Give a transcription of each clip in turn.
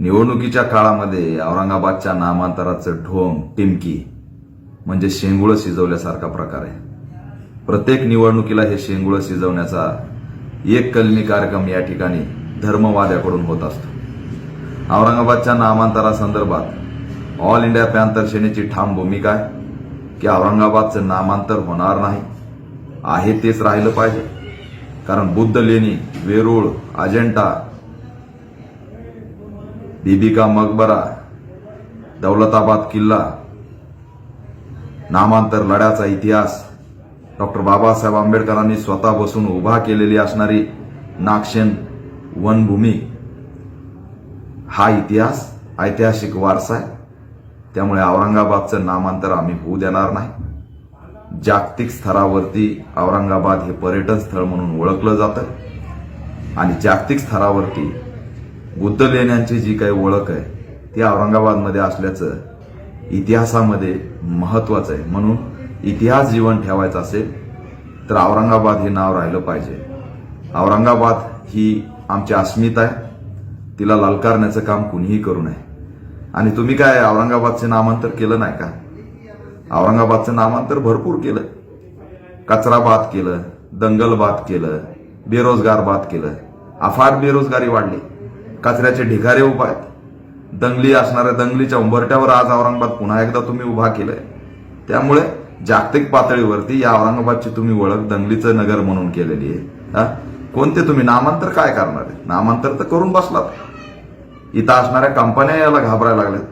निवडणुकीच्या काळामध्ये औरंगाबादच्या नामांतराचं ढोंग टिमकी म्हणजे शेंगुळं शिजवल्यासारखा प्रकार आहे. प्रत्येक निवडणुकीला हे शेंगुळं शिजवण्याचा एक कलमी कार्यक्रम या ठिकाणी धर्मवाद्याकडून होत असतो. औरंगाबादच्या नामांतरासंदर्भात ऑल इंडिया पॅन्थर सेनेची ठाम भूमिका आहे की औरंगाबादचं नामांतर होणार नाही. आहे तेच राहिलं पाहिजे. कारण बुद्ध लेणी वेरूळ अजेंठा बीबिका मकबरा दौलताबाद किल्ला नामांतर लढ्याचा इतिहास. डॉक्टर बाबासाहेब आंबेडकरांनी स्वतः बसून उभा केलेली असणारी नागशेन वनभूमी हा इतिहास ऐतिहासिक वारसा आहे. त्यामुळे औरंगाबादचं नामांतर आम्ही होऊ देणार नाही. जागतिक स्तरावरती औरंगाबाद हे पर्यटन स्थळ म्हणून ओळखलं जातं. आणि जागतिक स्तरावरती बुद्ध लेण्यांची जी काही ओळख आहे ती औरंगाबादमध्ये असल्याचं इतिहासामध्ये महत्वाचं आहे. म्हणून इतिहास जीवन ठेवायचा असेल तर औरंगाबाद हे नाव राहिलं पाहिजे. औरंगाबाद ही आमची अस्मिता आहे. तिला ललकारण्याचं काम कुणीही करू नये. आणि तुम्ही काय औरंगाबादचे नामांतर केलं नाही का? औरंगाबादचं नामांतर भरपूर केलं. कचराबाद केलं दंगलबाद केलं बेरोजगार बाद केलं. अफाट बेरोजगारी वाढली. कचऱ्याचे ढिगारे उभा आहेत. दंगली असणाऱ्या दंगलीच्या उंबरट्यावर आज औरंगाबाद पुन्हा एकदा तुम्ही उभा केलंय. त्यामुळे जागतिक पातळीवरती या औरंगाबादची तुम्ही ओळख दंगलीचं नगर म्हणून केलेली आहे. हा? कोणते तुम्ही? नामांतर काय करणार आहे? नामांतर तर करून बसलात. इथं असणाऱ्या कंपन्या याला घाबरायला लागल्यात.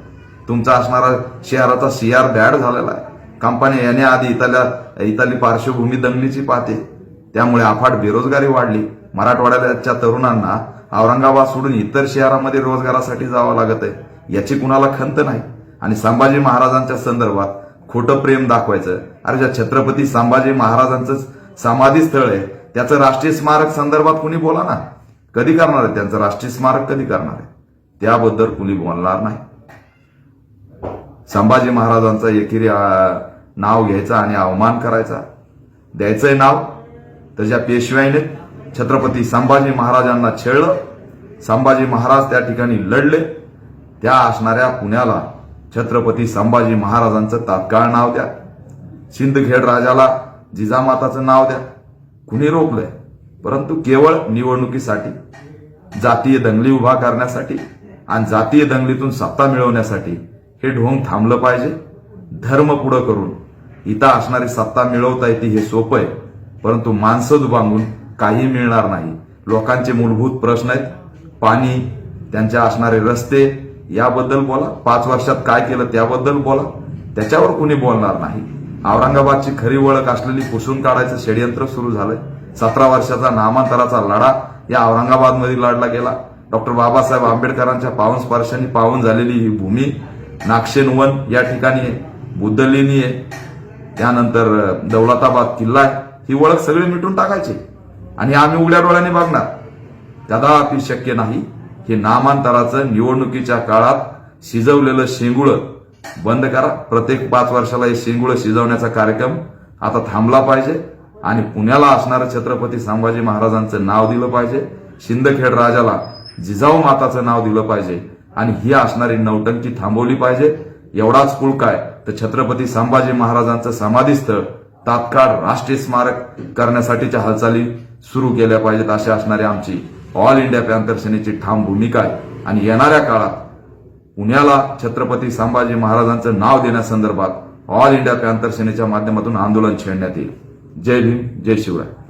तुमचा असणारा शहराचा सीआर बॅड झालेला आहे. कंपन्या याने आधी इथल्या इथली पार्श्वभूमी दंगलीची पाहते. त्यामुळे अफाट बेरोजगारी वाढली. मराठवाड्याच्या तरुणांना औरंगाबाद सोडून इतर शहरामध्ये रोजगारासाठी जावं लागत आहे याची कुणाला खंत नाही. आणि संभाजी महाराजांच्या संदर्भात खोटं प्रेम दाखवायचं. अरे ज्या छत्रपती संभाजी महाराजांचं समाधी स्थळ आहे त्याचं राष्ट्रीय स्मारक संदर्भात कुणी बोला ना कधी करणार आहे त्यांचं राष्ट्रीय स्मारक? कधी करणार आहे? त्याबद्दल कुणी बोलणार नाही. संभाजी महाराजांचा एकेरी नाव घ्यायचा आणि अवमान करायचा. द्यायचंय नाव तर ज्या पेशव्याने छत्रपती संभाजी महाराजांना छेळलं संभाजी महाराज त्या ठिकाणी लढले. त्या असणाऱ्या पुण्याला छत्रपती संभाजी महाराजांचं तात्काळ नाव द्या. सिंदखेड राजाला जिजामाताचं नाव द्या. कुणी रोखलंय? परंतु केवळ निवडणुकीसाठी जातीय दंगली उभा करण्यासाठी आणि जातीय दंगलीतून सत्ता मिळवण्यासाठी हे ढोंग थांबलं पाहिजे. धर्म पुढं करून इथं असणारी सत्ता मिळवता येते हे सोपं आहे. परंतु माणसं दुबांगून काही मिळणार नाही. लोकांचे मूलभूत प्रश्न आहेत. पाणी त्यांच्या असणारे रस्ते याबद्दल बोला. पाच वर्षात काय केलं त्याबद्दल बोला. त्याच्यावर कुणी बोलणार नाही. औरंगाबादची खरी ओळख असलेली पुसून काढायचं षडयंत्र सुरू झालंय. सतरा वर्षाचा नामांतराचा लढा या औरंगाबादमध्ये लढला गेला. डॉक्टर बाबासाहेब आंबेडकरांच्या पावन स्पर्शांनी पावन झालेली ही भूमी नागशेन या ठिकाणी आहे. बुद्धलेणी आहे. त्यानंतर दौलताबाद किल्ला आहे. ही ओळख सगळी मिटून टाकायची. आणि आम्ही उघड्या डोळ्याने बघणार. कदापि शक्य नाही हे नामांतराचं निवडणुकीच्या काळात शिजवलेलं शेंगुळं बंद करा. प्रत्येक पाच वर्षाला हे शेंगुळं शिजवण्याचा कार्यक्रम आता थांबला पाहिजे आणि पुण्याला असणारं छत्रपती संभाजी महाराजांचं नाव दिलं पाहिजे. शिंदखेड राजाला जिजाऊ माताचं नाव दिलं पाहिजे आणि ही असणारी नौटंकी थांबवली पाहिजे. एवढाच कुळ काय? तर छत्रपती संभाजी महाराजांचं समाधीस्थळ तात्काळ राष्ट्रीय स्मारक करण्यासाठीच्या हालचाली सुरू केल्या पाहिजेत अशी असणारी आमची ऑल इंडिया पॅन्थर सेनेची ठाम भूमिका आहे. आणि येणाऱ्या काळात पुण्याला छत्रपती संभाजी महाराजांचं नाव देण्यासंदर्भात ऑल इंडिया पॅन्थर सेनेच्या माध्यमातून आंदोलन छेडण्यात येईल. जय भीम जय शिवराय.